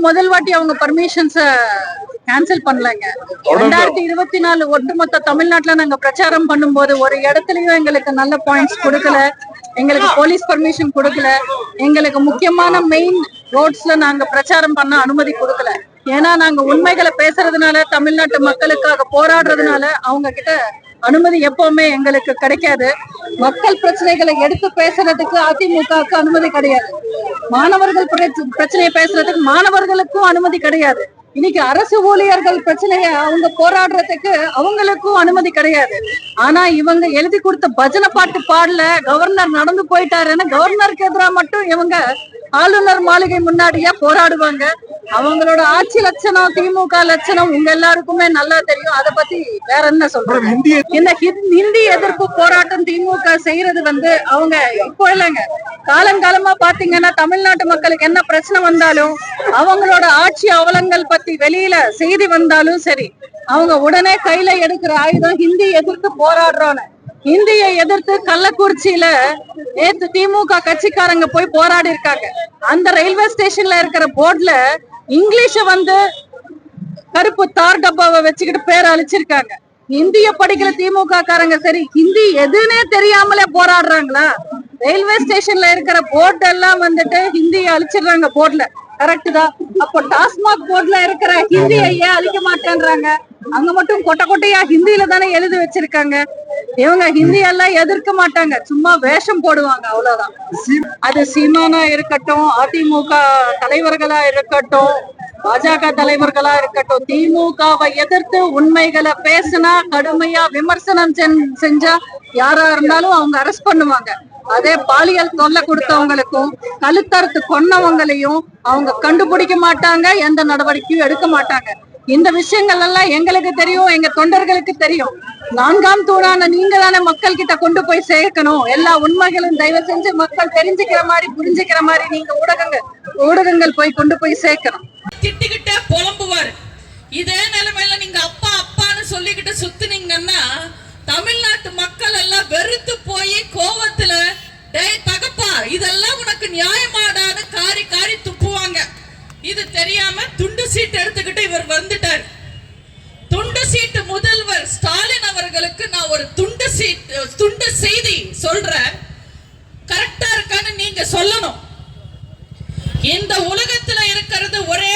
முதல் வாட்டி அவங்க பர்மிஷன்ஸ கேன்சல் பண்ணலங்க. ரெண்டாயிரத்தி இருபத்தி நாலு ஒட்டுமொத்த தமிழ்நாட்டுல நாங்க பிரச்சாரம் பண்ணும்போது ஒரு இடத்துலயும் எங்களுக்கு நல்ல பாயிண்ட்ஸ் கொடுக்கல. எங்களுக்கு போலீஸ் பர்மிஷன் கொடுக்கல. எங்களுக்கு முக்கியமான மெயின் ரோட்ஸ்ல நாங்க பிரச்சாரம் பண்ண அனுமதி கொடுக்கல. ஏன்னா நாங்க உண்மைகளை பேசுறதுனால தமிழ்நாட்டு மக்களுக்காக போராடுறதுனால அவங்க கிட்ட அனுமதி எப்பவுமே எங்களுக்கு கிடைக்காது. மக்கள் பிரச்சனைகளை எடுத்து பேசுறதுக்கு அதிமுகவுக்கு அனுமதி கிடையாது. மாணவர்கள் பிரச்சனையை பேசுறதுக்கு மாணவர்களுக்கும் அனுமதி கிடையாது. இன்னைக்கு அரசு ஊழியர்கள் பிரச்சனைய அவங்க போராடுறதுக்கு அவங்களுக்கும் அனுமதி கிடையாது. ஆனா இவங்க எழுதி கொடுத்த பஜனை பாட்டு பாடல கவர்னர் நடந்து போயிட்டாருன்னு கவர்னருக்கு எதிராக மட்டும் இவங்க ஆளுநர் மாளிகை முன்னாடியே போராடுவாங்க. அவங்களோட ஆட்சி லட்சணம் திமுக லட்சணம் உங்க எல்லாருக்குமே நல்லா தெரியும். அத பத்தி வேற என்ன சொல்றேன் இந்திய இந்த ஹிந்- ஹிந்தி எதிர்ப்பு போராட்டம் திமுக செய்யறது வந்து அவங்க இப்போ இல்லைங்க. காலங்காலமா பாத்தீங்கன்னா தமிழ்நாட்டு மக்களுக்கு என்ன பிரச்சனை வந்தாலும் அவங்களோட ஆட்சி அவலங்கள் பத்தி வெளியில செய்தி வந்தாலும் சரி அவங்க உடனே கையில எடுக்கிற ஆயுதம் ஹிந்தி எதிர்த்து போராடுறோன்னு. இந்தியை எதிர்த்து கள்ளக்குறிச்சியில நேத்து திமுக கட்சிக்காரங்க போய் போராடி இருக்காங்க. அந்த ரயில்வே ஸ்டேஷன்ல இருக்கிற போர்டுல இங்கிலீஷ வந்து கருப்பு தார் டப்பாவை வச்சுக்கிட்டு பேர் அழிச்சிருக்காங்க. இந்திய படிக்கிற திமுக காரங்க சரி ஹிந்தி எதுன்னே தெரியாமலே போராடுறாங்களா? ரயில்வே ஸ்டேஷன்ல இருக்கிற போர்ட் எல்லாம் வந்துட்டு ஹிந்தியை அழிச்சிடுறாங்க போர்டுல கரெக்ட் தான். அப்போ டாஸ்மாக் போர்டுல இருக்கிற ஹிந்தியை ஏன் அழிக்க மாட்டேன்றாங்க? அங்க மட்டும் கொட்டை கொட்டையா ஹிந்தியில தானே எழுதி வச்சிருக்காங்க? இவங்க ஹிந்தி எல்லாம் எதிர்க்க மாட்டாங்க. சும்மா வேஷம் போடுவாங்க அவ்வளவுதான். அது சீமானா இருக்கட்டும் அதிமுக தலைவர்களா இருக்கட்டும் பாஜக தலைவர்களா இருக்கட்டும் திமுகவை எதிர்த்து உண்மைகளை பேசினா கடுமையா விமர்சனம் செஞ்- செஞ்சா யாரா இருந்தாலும் அவங்க அரெஸ்ட் பண்ணுவாங்க. அதே பாலியல் தொல்லை கொடுத்தவங்களுக்கும் கழுத்தறுத்து கொன்னவங்களையும் அவங்க கண்டுபிடிக்க மாட்டாங்க எந்த நடவடிக்கையும் எடுக்க மாட்டாங்க. இந்த விஷயங்கள் எல்லாம் எங்களுக்கு தெரியும் எங்க தொண்டர்களுக்கு தெரியும். நான்காம் தூணான நீங்க மக்கள் கிட்ட கொண்டு போய் சேர்க்கணும். எல்லா உண்மைகளும் தயவு செஞ்சு மக்கள் தெரிஞ்சுக்கிற மாதிரி புரிஞ்சுக்கிற மாதிரி நீங்க ஊடகங்கள் ஊடகங்கள் போய் கொண்டு போய் சேர்க்கணும். திட்டிக்கிட்டே புலம்புவார். இதே நிலைமையில நீங்க அப்பா அப்பான்னு சொல்லிக்கிட்டு சுத்துனீங்கன்னா தமிழ்நாட்டு மக்கள் எல்லாம் வெறுத்து போய் கோவத்துல டேய் தகப்பா இதெல்லாம் உனக்கு நியாயமா காரி காரி துப்புவாங்க இது தெரியாம சீட் எடுத்துக்கிட்டு இவர் வந்துட்டார். துண்டு சீட்டு முதல்வர் ஸ்டாலின் அவர்களுக்கு நான் ஒரு துண்டு சீட் துண்டு செய்தி சொல்றேன். கரெக்டா இருக்கான்னு நீங்க சொல்லணும். இந்த உலகத்துல இருக்கிறது ஒரே